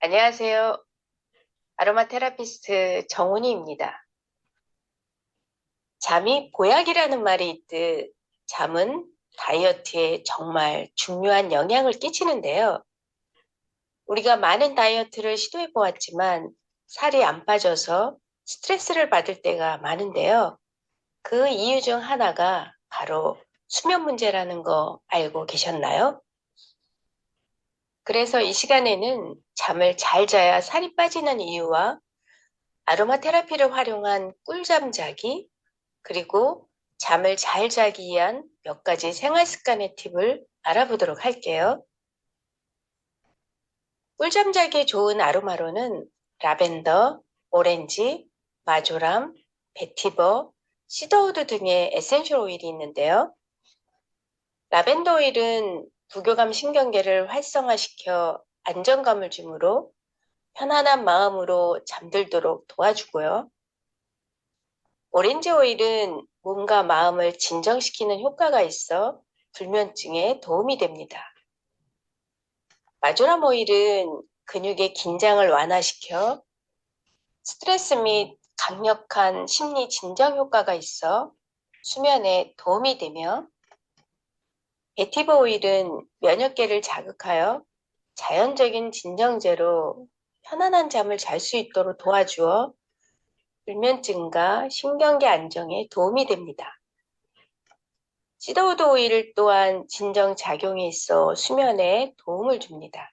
안녕하세요. 아로마 테라피스트 정훈이입니다. 잠이 보약이라는 말이 있듯 잠은 다이어트에 정말 중요한 영향을 끼치는데요. 우리가 많은 다이어트를 시도해 보았지만 살이 안 빠져서 스트레스를 받을 때가 많은데요. 그 이유 중 하나가 바로 수면 문제라는 거 알고 계셨나요? 그래서 이 시간에는 잠을 잘 자야 살이 빠지는 이유와 아로마 테라피를 활용한 꿀잠 자기, 그리고 잠을 잘 자기 위한 몇 가지 생활 습관의 팁을 알아보도록 할게요. 꿀잠 자기에 좋은 아로마로는 라벤더, 오렌지, 마조람, 베티버, 시더우드 등의 에센셜 오일이 있는데요. 라벤더 오일은 부교감 신경계를 활성화시켜 안정감을 주므로 편안한 마음으로 잠들도록 도와주고요. 오렌지 오일은 몸과 마음을 진정시키는 효과가 있어 불면증에 도움이 됩니다. 마조람 오일은 근육의 긴장을 완화시켜 스트레스 및 강력한 심리 진정 효과가 있어 수면에 도움이 되며 베티버 오일은 면역계를 자극하여 자연적인 진정제로 편안한 잠을 잘 수 있도록 도와주어 불면증과 신경계 안정에 도움이 됩니다. 시더우드 오일 또한 진정 작용이 있어 수면에 도움을 줍니다.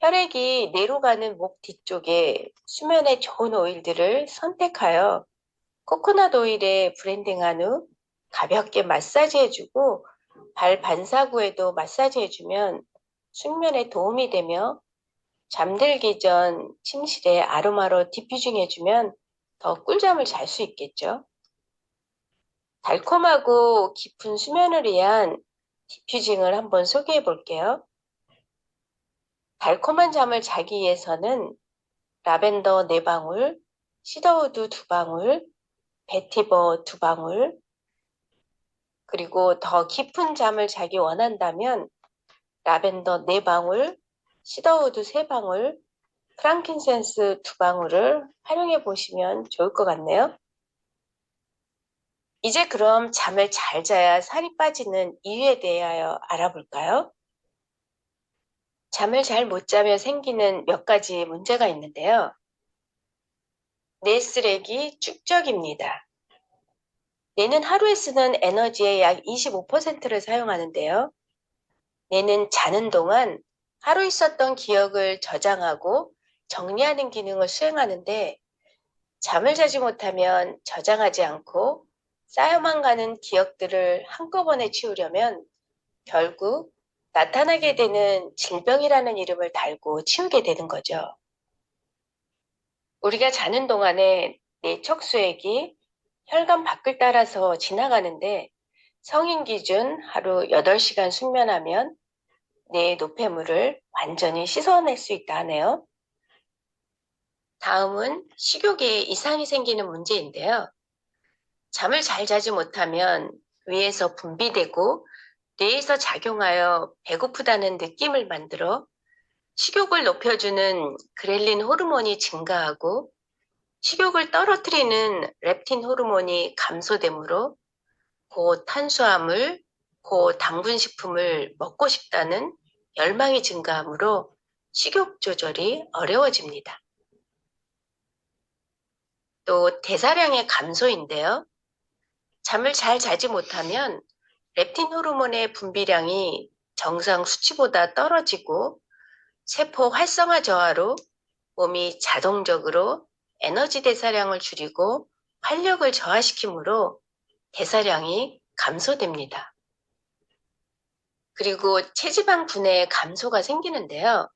혈액이 뇌로 가는 목 뒤쪽에 수면에 좋은 오일들을 선택하여 코코넛 오일에 브랜딩한 후 가볍게 마사지 해주고 발 반사구에도 마사지 해주면 숙면에 도움이 되며 잠들기 전 침실에 아로마로 디퓨징 해주면 더 꿀잠을 잘 수 있겠죠. 달콤하고 깊은 수면을 위한 디퓨징을 한번 소개해 볼게요. 달콤한 잠을 자기 위해서는 라벤더 4방울, 시더우드 2방울, 베티버 2방울, 그리고 더 깊은 잠을 자기 원한다면 라벤더 4방울, 시더우드 3방울, 프랑킨센스 2방울을 활용해 보시면 좋을 것 같네요. 이제 그럼 잠을 잘 자야 살이 빠지는 이유에 대하여 알아볼까요? 잠을 잘 못 자며 생기는 몇 가지 문제가 있는데요. 뇌 쓰레기 축적입니다. 뇌는 하루에 쓰는 에너지의 약 25%를 사용하는데요. 뇌는 자는 동안 하루 있었던 기억을 저장하고 정리하는 기능을 수행하는데 잠을 자지 못하면 저장하지 않고 쌓여만 가는 기억들을 한꺼번에 치우려면 결국 나타나게 되는 질병이라는 이름을 달고 치우게 되는 거죠. 우리가 자는 동안에 내 척수액이 혈관 밖을 따라서 지나가는데 성인 기준 하루 8시간 숙면하면 뇌의 노폐물을 완전히 씻어낼 수 있다 하네요. 다음은 식욕에 이상이 생기는 문제인데요. 잠을 잘 자지 못하면 위에서 분비되고 뇌에서 작용하여 배고프다는 느낌을 만들어 식욕을 높여주는 그렐린 호르몬이 증가하고 식욕을 떨어뜨리는 렙틴 호르몬이 감소되므로 고 탄수화물, 고 당분 식품을 먹고 싶다는 열망이 증가하므로 식욕 조절이 어려워집니다. 또 대사량의 감소인데요. 잠을 잘 자지 못하면 렙틴 호르몬의 분비량이 정상 수치보다 떨어지고 세포 활성화 저하로 몸이 자동적으로 에너지 대사량을 줄이고 활력을 저하시키므로 대사량이 감소됩니다. 그리고 체지방 분해의 감소가 생기는데요.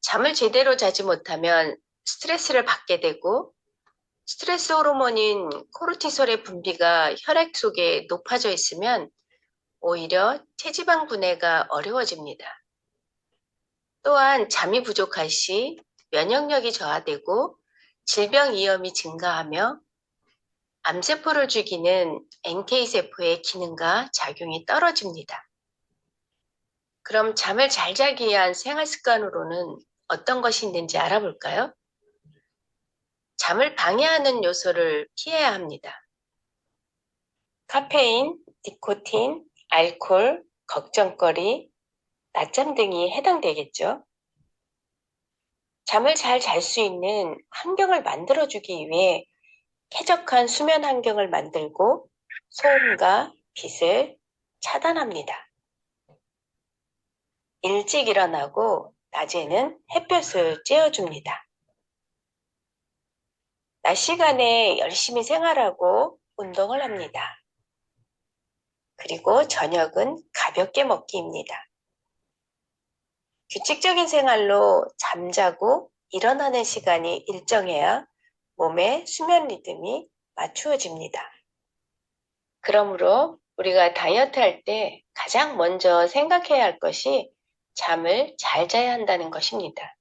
잠을 제대로 자지 못하면 스트레스를 받게 되고 스트레스 호르몬인 코르티솔의 분비가 혈액 속에 높아져 있으면 오히려 체지방 분해가 어려워집니다. 또한 잠이 부족할 시 면역력이 저하되고 질병 위험이 증가하며 암세포를 죽이는 NK세포의 기능과 작용이 떨어집니다. 그럼 잠을 잘 자기 위한 생활 습관으로는 어떤 것이 있는지 알아볼까요? 잠을 방해하는 요소를 피해야 합니다. 카페인, 니코틴, 알코올, 걱정거리, 낮잠 등이 해당되겠죠. 잠을 잘 잘 수 있는 환경을 만들어주기 위해 쾌적한 수면 환경을 만들고 소음과 빛을 차단합니다. 일찍 일어나고 낮에는 햇볕을 쬐어줍니다. 낮 시간에 열심히 생활하고 운동을 합니다. 그리고 저녁은 가볍게 먹기입니다. 규칙적인 생활로 잠자고 일어나는 시간이 일정해야 몸의 수면 리듬이 맞추어집니다. 그러므로 우리가 다이어트 할 때 가장 먼저 생각해야 할 것이 잠을 잘 자야 한다는 것입니다.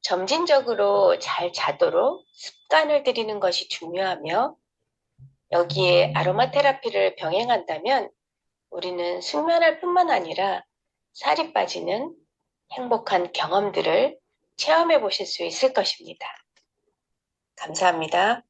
점진적으로 잘 자도록 습관을 들이는 것이 중요하며 여기에 아로마 테라피를 병행한다면 우리는 숙면할 뿐만 아니라 살이 빠지는 행복한 경험들을 체험해 보실 수 있을 것입니다. 감사합니다.